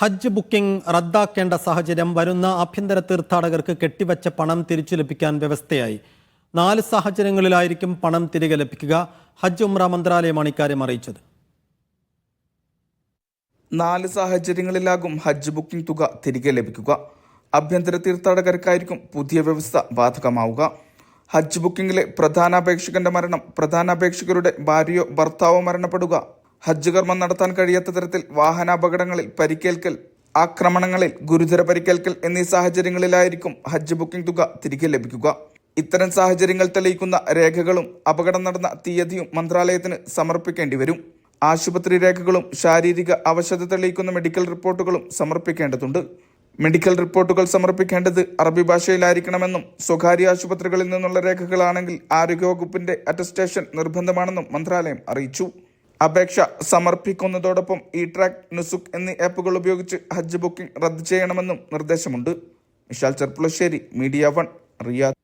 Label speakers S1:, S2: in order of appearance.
S1: ഹജ്ജ് booking റദ്ദാക്കേണ്ട സാഹചര്യം വരുന്ന ആഭ്യന്തര തീർത്ഥാടകർക്ക് കെട്ടിവച്ച പണം തിരിച്ചു ലഭിക്കാൻ വ്യവസ്ഥയായി. നാല് സാഹചര്യങ്ങളിലായിരിക്കും പണം തിരികെ ലഭിക്കുക ഹജ്ജ് ഉംറ മന്ത്രാലയമാണ് ഇക്കാര്യം അറിയിച്ചത്.
S2: നാല് സാഹചര്യങ്ങളിലാകും ഹജ്ജ് ബുക്കിംഗ് തുക തിരികെ ലഭിക്കുക. ആഭ്യന്തര തീർത്ഥാടകർക്കായിരിക്കും പുതിയ വ്യവസ്ഥ ബാധകമാവുക. ഹജ്ജ് ബുക്കിംഗിലെ പ്രധാന അപേക്ഷകന്റെ മരണം പ്രധാന അപേക്ഷകരുടെ ഭാര്യയോ ഭർത്താവോ മരണപ്പെടുക ഹജ്ജ് കർമ്മം നടത്താൻ കഴിയാത്ത തരത്തിൽ വാഹനാപകടങ്ങളിൽ പരിക്കേൽക്കൽ ആക്രമണങ്ങളിൽ ഗുരുതര പരിക്കേൽക്കൽ എന്നീ സാഹചര്യങ്ങളിലായിരിക്കും ഹജ്ജ് ബുക്കിംഗ് തുക തിരികെ ലഭിക്കുക. ഇത്തരം സാഹചര്യങ്ങൾ തെളിയിക്കുന്ന രേഖകളും അപകടം നടന്ന തീയതിയും മന്ത്രാലയത്തിന് സമർപ്പിക്കേണ്ടി വരും. ആശുപത്രി രേഖകളും ശാരീരിക അവശത തെളിയിക്കുന്ന മെഡിക്കൽ റിപ്പോർട്ടുകളും സമർപ്പിക്കേണ്ടതുണ്ട്. മെഡിക്കൽ റിപ്പോർട്ടുകൾ സമർപ്പിക്കേണ്ടത് അറബി ഭാഷയിലായിരിക്കണമെന്നും സ്വകാര്യ ആശുപത്രികളിൽ നിന്നുള്ള രേഖകളാണെങ്കിൽ ആരോഗ്യവകുപ്പിന്റെ അറ്റസ്റ്റേഷൻ നിർബന്ധമാണെന്നും മന്ത്രാലയം അറിയിച്ചു. അപേക്ഷ സമർപ്പിക്കുന്നതോടൊപ്പം ഇ ട്രാക്ക് നുസുക് എന്നീ ആപ്പുകൾ ഉപയോഗിച്ച് ഹജ്ജ് ബുക്കിംഗ് റദ്ദ് ചെയ്യണമെന്നും നിർദ്ദേശമുണ്ട്. Vishal Cherpulassery Media One Riyadh.